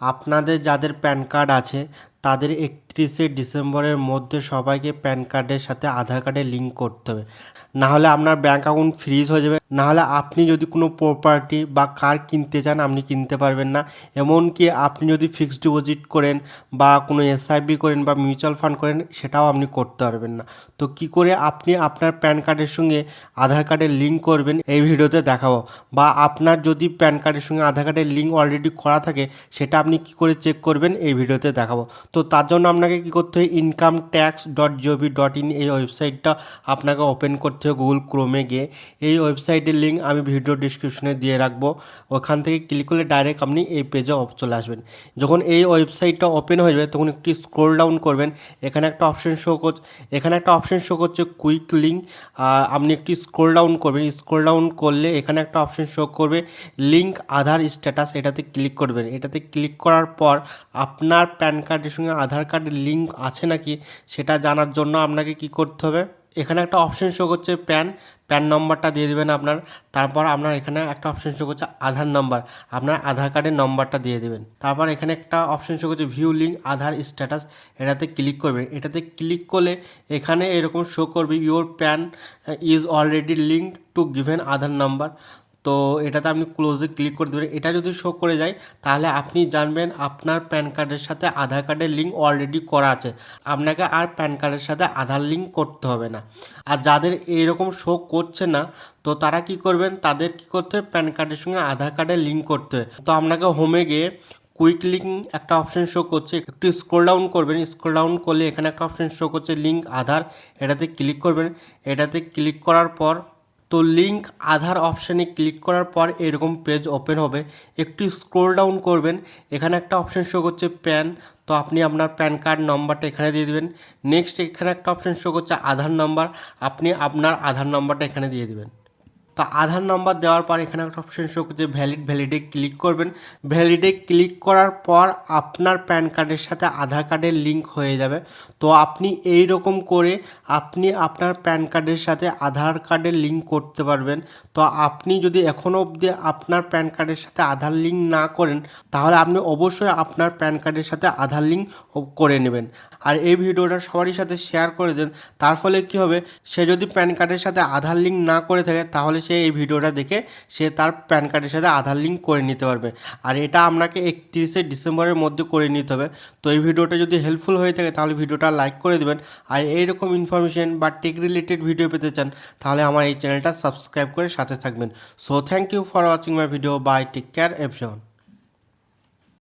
আপনাদের যাদের pan card আছে তাদের একত্রিশে ডিসেম্বরের মধ্যে সবাইকে প্যান কার্ডের সাথে আধার কার্ডে লিঙ্ক করতে হবে। নাহলে আপনার ব্যাঙ্ক অ্যাকাউন্ট ফ্রিজ হয়ে যাবে। নাহলে আপনি যদি কোনো প্রপার্টি বা কার কিনতে চান, আপনি কিনতে পারবেন না। এমনকি আপনি যদি ফিক্সড ডিপোজিট করেন বা কোনো এসআইপি করেন বা মিউচুয়াল ফান্ড করেন, সেটাও আপনি করতে পারবেন না। তো কি করে আপনি আপনার প্যান কার্ডের সঙ্গে আধার কার্ডের লিঙ্ক করবেন, এই ভিডিওতে দেখাবো। বা আপনার যদি প্যান কার্ডের সঙ্গে আধার কার্ডের লিঙ্ক অলরেডি করা থাকে, সেটা আপনি কি করে চেক করবেন, এই ভিডিওতে দেখাবো। তো তার জন্য আপনাকে কি করতে হবে? Income tax dot GOV dot in এই ওয়েবসাইটটা আপনাকে ওপেন করতে হবে গুগল ক্রোমে গিয়ে। এই ওয়েবসাইটের লিঙ্ক আমি ভিডিও ডিসক্রিপশনে দিয়ে রাখব। ওখান থেকে ক্লিক করলে ডাইরেক্ট আপনি এই পেজে চলে আসবেন। যখন এই ওয়েবসাইটটা ওপেন হয়ে যাবে, তখন একটি স্ক্রোল ডাউন করবেন। এখানে একটা অপশন শো করছে এখানে একটা অপশন শো করছে কুইক লিঙ্ক আর আপনি একটি স্ক্রোল ডাউন করবেন। স্ক্রোল ডাউন করলে এখানে একটা অপশন শো করবে লিঙ্ক আধার স্ট্যাটাস এটাতে ক্লিক করবেন। এটাতে ক্লিক করার পর আপনার প্যান কার্ডের সঙ্গে আধার কার্ডের লিঙ্ক আছে নাকি সেটা জানার জন্য আপনাকে কি করতে হবে? এখানে একটা অপশন শো করছে প্যান প্যান নম্বরটা দিয়ে দেবেন আপনার। তারপর আপনার এখানে একটা অপশন শো করছে আধার নম্বর আপনার আধার কার্ডের নম্বরটা দিয়ে দেবেন। তারপর এখানে একটা অপশন শো করছে ভিউ লিঙ্ক আধার স্ট্যাটাস এটাতে ক্লিক করবেন। এটাতে ক্লিক করলে এখানে এরকম শো করবে your PAN is already link to given Aadhaar number তো এটাতে আপনি ক্লোজে ক্লিক করে দেবেন। এটা যদি শো করে যায়, তাহলে আপনি জানবেন আপনার প্যান কার্ডের সাথে আধার কার্ডের লিঙ্ক অলরেডি করা আছে। আপনাকে আর প্যান কার্ডের সাথে আধার লিঙ্ক করতে হবে না। আর যাদের এইরকম শো করছে না, তো তারা কি করবেন? তাদের কি করতে হবে? প্যান কার্ডের সঙ্গে আধার কার্ডের লিঙ্ক করতে হবে। তো আপনাকে হোমে গিয়ে কুইক লিঙ্ক একটা অপশন শো করছে। একটু স্ক্রল ডাউন করবেন। স্ক্রল ডাউন করলে এখানে একটা অপশন শো করছে লিঙ্ক আধার। এটাতে ক্লিক করবেন। এটাতে ক্লিক করার পর তো লিঙ্ক আধার অপশানে ক্লিক করার পর এরকম পেজ ওপেন হবে। একটু স্ক্রোল ডাউন করবেন, এখানে একটা অপশন শো করছে প্যান তো আপনি আপনার প্যান কার্ড নম্বরটা এখানে দিয়ে দেবেন। নেক্সট এখানে একটা অপশন শো করছে আধার নম্বর আপনি আপনার আধার নম্বরটা এখানে দিয়ে দেবেন। তো আধার নম্বর দেওয়ার পর এখানে একটা অপশন শো করছে ভ্যালিড ভ্যালিডে ক্লিক করবেন। ভ্যালিডে ক্লিক করার পর আপনার প্যান কার্ডের সাথে আধার কার্ডের লিঙ্ক হয়ে যাবে। তো আপনি এই রকম করে আপনি আপনার প্যান কার্ডের সাথে আধার কার্ডের লিঙ্ক করতে পারবেন। তো আপনি যদি এখনও অবধি আপনার প্যান কার্ডের সাথে আধার লিঙ্ক না করেন, তাহলে আপনি অবশ্যই আপনার প্যান কার্ডের সাথে আধার লিঙ্ক করে নেবেন। আর এই ভিডিওটা সবারই সাথে শেয়ার করে দেন। তার ফলে কি হবে, সে যদি প্যান কার্ডের সাথে আধার লিঙ্ক না করে থাকে, তাহলে সে এই ভিডিওটা দেখে সে তার প্যান কার্ডের সাথে আধার লিঙ্ক করে নিতে পারবে। আর এটা আপনাকে একত্রিশে ডিসেম্বরের মধ্যে করে নিতে হবে। তো এই ভিডিওটা যদি হেল্পফুল হয়ে থাকে, তাহলে ভিডিওটা লাইক করে দেবেন। আর এইরকম ইনফরমেশন বা টেক রিলেটেড ভিডিও পেতে চান, তাহলে আমার এই চ্যানেলটা সাবস্ক্রাইব করে সাথে থাকবেন। So thank you for watching my video bye take care everyone